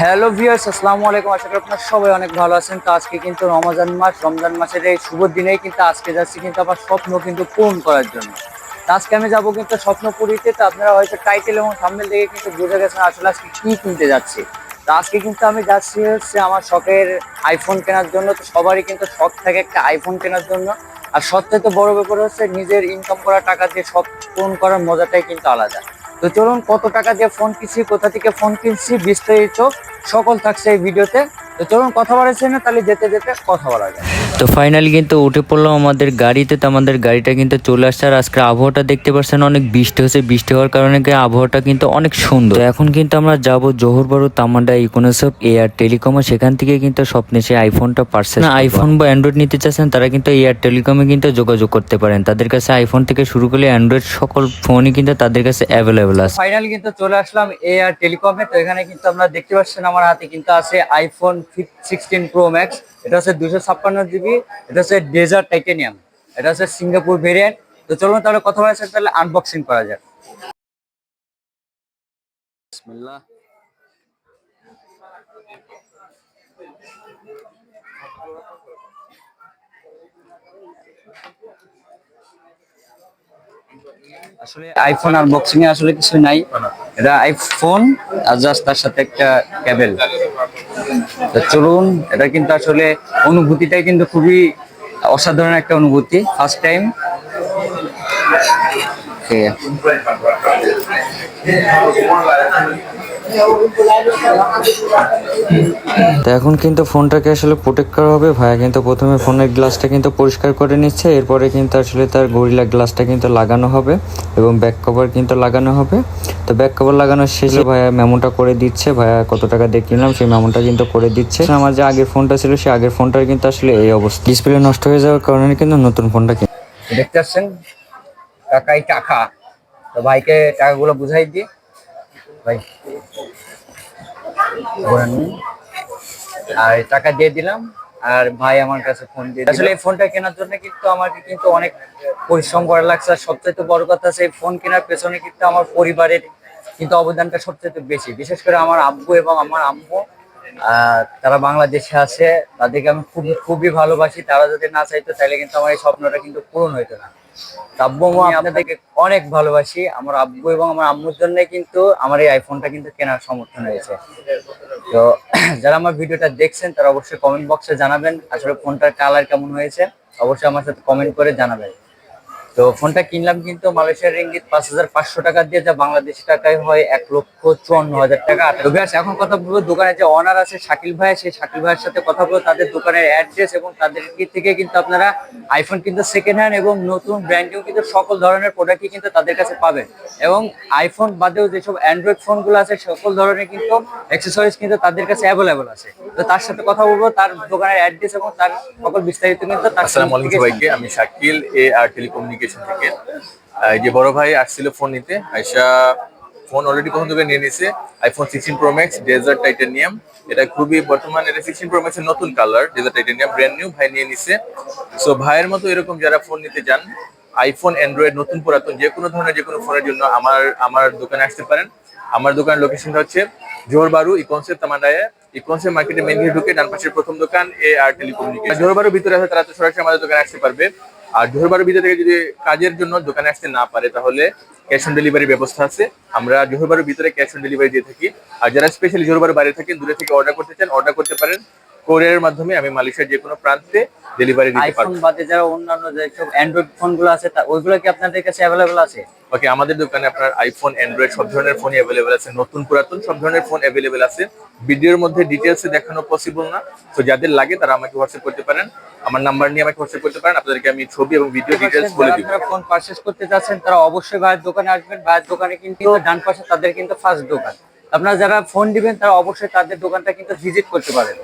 Hello viewers আসসালামু আলাইকুম। আশা করি আপনারা সবাই অনেক ভালো আছেন। তো আজকে কিন্তু রমজান মাস। রমজান মাসের এই শুভ দিনেই কিন্তু আজকে যাচ্ছি কিন্তু আমার স্বপ্ন কিন্তু পূরণ করার জন্য। আজকে আমি যাব কিন্তু স্বপ্নপুরীতে। তো আপনারা হয়তো টাইটেল এবং সামনে দেখে কিন্তু বুঝে গেছেন আসলে আজকে কী কিনতে যাচ্ছি। তো আজকে কিন্তু আমি যাচ্ছি হচ্ছে আমার শখের আইফোন কেনার জন্য। তো সবারই কিন্তু শখ থাকে একটা আইফোন কেনার জন্য। আর সবথেকে বড় ব্যাপার হচ্ছে নিজের ইনকাম করা টাকা দিয়ে সব পূরণ করার মজাটাই কিন্তু আলাদা। তো চলুন কত টাকা দিয়ে ফোন কিনছি, কোথা থেকে ফোন কিনছি, বিস্তারিত সকল থাকছে এই ভিডিওতে তো চলুন কথা বলেছি না তাহলে যেতে যেতে কথা বলা যায়। তো ফাইনালি কিন্তু উঠে পড়লাম আমাদের গাড়িতে তো আমাদের গাড়িটা কিন্তু চলে আসছে আর আজকে আবহাওয়াটা দেখতে পাচ্ছেন অনেক বৃষ্টি হচ্ছে। বৃষ্টি হওয়ার কারণে আবহাওয়াটা কিন্তু অনেক সুন্দর। এখন কিন্তু আমরা যাব জোহর বারু তামান্ডা ইকোনসব এয়ার টেলিকমে সেখান থেকে কিন্তু স্বপ্নে সে আইফোনটা পারছে না আইফোন বা অ্যান্ড্রয়েড নিতে চাচ্ছেন তারা কিন্তু এয়ার টেলিকমে কিন্তু যোগাযোগ করতে পারেন। তাদের কাছে আইফোন থেকে শুরু করলে অ্যান্ড্রয়েড সকল ফোনই কিন্তু তাদের কাছে অ্যাভেলেবেল আছে। ফাইনালি কিন্তু চলে আসলাম এ আর টেলিকমে তো এখানে কিন্তু আমরা দেখতে পাচ্ছেন আমার হাতে কিন্তু আছে আইফোন সিক্সটিন প্রো ম্যাক্স এটা হচ্ছে দুশো ছাপ্পান্ন জিবি এটা হচ্ছে ডেজার্ট টাইটেনিয়াম এটা হচ্ছে সিঙ্গাপুর ভেরিয়েন্ট তো চলুন তাহলে কথা বলেছেন তাহলে আনবক্সিং করা যাক। আসলে আইফোন আনবক্সিং এ আসলে কিছু নাই। এটা আইফোন আর জাস্ট তার সাথে একটা ক্যাবেল চলুন, এটা কিন্তু আসলে অনুভূতিটাই কিন্তু খুবই অসাধারণ একটা অনুভূতি ফার্স্ট টাইম তো এখন কিন্তু ফোনটাকে আসলে প্রোটেক্ট করা হবে। ভাইয়া কিন্তু প্রথমে ফোনের গ্লাসটা কিন্তু পরিষ্কার করে নিচ্ছে। এরপরে কিন্তু আসলে তার গরিলা গ্লাসটা কিন্তু লাগানো হবে এবং ব্যাক কভার কিন্তু লাগানো হবে। তো ব্যাক কভার লাগানোর শেষে ভাইয়া মেমোটা করে দিচ্ছে। ভাইয়া কত টাকা দিয়ে কিনলাম সেই মেমোটা কিন্তু করে দিচ্ছে। আমার যে আগের ফোনটা ছিল, সেই আগের ফোনটার কিন্তু আসলে এই অবস্থা। ডিসপ্লে নষ্ট হয়ে যাওয়ার কারণে কিন্তু নতুন ফোনটা দেখতে পাচ্ছেন কাকাই টাকা। তো ভাইকে টাকাগুলো বুঝাই দিয়ে ভাই। আর টাকা দিয়ে দিলাম, আর ভাই আমার কাছে ফোন দিয়ে আসলে এই ফোনটা কেনার জন্য কিন্তু আমাকে কিন্তু অনেক পরিশ্রম করা লাগছে, আর সবচেয়ে বড় কথা এই ফোন কেনার পেছনে কিন্তু আমার পরিবারের কিন্তু অবদানটা সবচেয়ে বেশি। বিশেষ করে আমার আব্বু এবং আমার আম্মু তারা বাংলাদেশে আছে, তাদেরকে আমি খুব খুবই ভালোবাসি। তারা যদি না চাইতো, তাহলে কিন্তু আমার এই স্বপ্নটা কিন্তু পূরণ হইতো না। আব্বু আম্মু আপনাদেরকে অনেক ভালোবাসি আমার আব্বু এবং আমার আম্মুর জন্য কিন্তু আমার এই আইফোনটা কিন্তু কেনার সমর্থন হয়েছে তো যারা আমার ভিডিওটা দেখছেন তারা অবশ্যই কমেন্ট বক্সে জানাবেন আসলে ফোনটার কালার কেমন হয়েছে অবশ্যই আমার সাথে কমেন্ট করে জানাবেন। তো ফোনটা কিনলাম কিন্তু মালয়েশিয়ার রিঙ্গিত পাঁচ হাজার পাঁচশো টাকা দিয়ে যা বাংলাদেশি টাকায় হয় এক লক্ষ চুয়ান্ন হাজার টাকা। তো ব্যাস এখন কথা বলব দোকানে যে অনার আছে শাকিল ভাই সেই শাকিল ভাইয়ের সাথে কথা বলব। তাদের দোকানের অ্যাড্রেস এবং তাদের থেকে কিন্তু আপনারা আইফোন কিন্তু সেকেন্ড হ্যান্ড এবং নতুন ব্র্যান্ডেও কিন্তু সকল ধরনের প্রোডাক্টই কিন্তু তাদের কাছে পাবেন। এবং আইফোন বাদেও যেসব অ্যান্ড্রয়েড ফোনগুলো আছে সকল ধরনের কিন্তু অ্যাক্সেসরিজ কিন্তু তাদের কাছে অ্যাভেলেবল আছে। তো তার সাথে কথা বলব তার দোকানের অ্যাড্রেস এবং তার সকল বিস্তারিত কিন্তু তার আমি শাকিল এ আর টেলিকমিউনিকেশন থেকে। এই যে বড় ভাই আসছিল ফোন নিতে আইসা ফোন অলরেডি পছন্দ করে নিয়ে নিছে iPhone sixteen pro max desert titanium এটা খুবই বর্তমান এটা সিক্সটিন প্রো ম্যাক্সের নতুন colour desert titanium brand new ভাই নিয়ে নিছে। সো ভাইয়ের মতো এরকম যারা ফোন নিতে চান আইফোন অ্যান্ড্রয়েড নতুন পুরাতন, যে কোনো ধরনের, যে কোনো ফোনের জন্য আমার আমার দোকানে আসতে পারেন। আমার দোকানের লোকেশনটা হচ্ছে জোহর বারু ইকনসেপ তামান্ডায় ইকনসেপ মার্কেটে মেন ঢুকে ডান পাশের প্রথম দোকান এ আর টেলিকমিউনিকেশন জোহর বারুর ভিতরে আছে, তারা তো সরাসরি আমাদের দোকানে আসতে পারবে। আর জোহর বারুর ভিতরে থেকে যদি কাজের জন্য দোকানে আসতে না পারে, তাহলে ক্যাশ অন ডেলিভারি ব্যবস্থা আছে। আমরা জোহরবাড়ির ভিতরে ক্যাশ অন ডেলিভারি দিয়ে থাকি। আর যারা স্পেশালি জোহরবাড়ির বাইরে থাকেন, দূরে থেকে অর্ডার করতে চান অর্ডার করতে পারেন। কোরিয়ারের মাধ্যমে আমি মালয়েশিয়ার যে কোনো প্রান্তে ডেলিভারি দিতে আইফোন বাদে যারা অন্যান্য যেসব অ্যান্ড্রয়েড ফোনগুলো আছে তা ওইগুলো কি আপনাদের কাছে অ্যাভেলেবল আছে? ওকে আমাদের দোকানে আপনার আইফোন অ্যান্ড্রয়েড সব ধরনের ফোনই অ্যাভেলেবেল আছে। নতুন পুরাতন সব ধরনের ফোন অ্যাভেলেবেল আছে। ভিডিওর মধ্যে ডিটেলসে দেখানো পসিবল না। তো যাদের লাগে তারা আমাকে হোয়াটসঅ্যাপ করতে পারেন। আমার নাম্বার নিয়ে আমাকে হোয়াটসঅ্যাপ করতে পারেন। আপনাদেরকে আমি ছবি এবং ভিডিও ডিটেলস বলে দিব। যারা ফোন পারচেস করতে চাচ্ছেন তারা অবশ্যই ভাইয়ের দোকানে আসবেন। ভাইয়ের দোকানে কিন্তু ডান পাশে তাদের কিন্তু ফার্স্ট দোকান। আপনারা যারা ফোন দিবেন তারা অবশ্যই তাদের দোকানটা কিন্তু ভিজিট করতে পারেন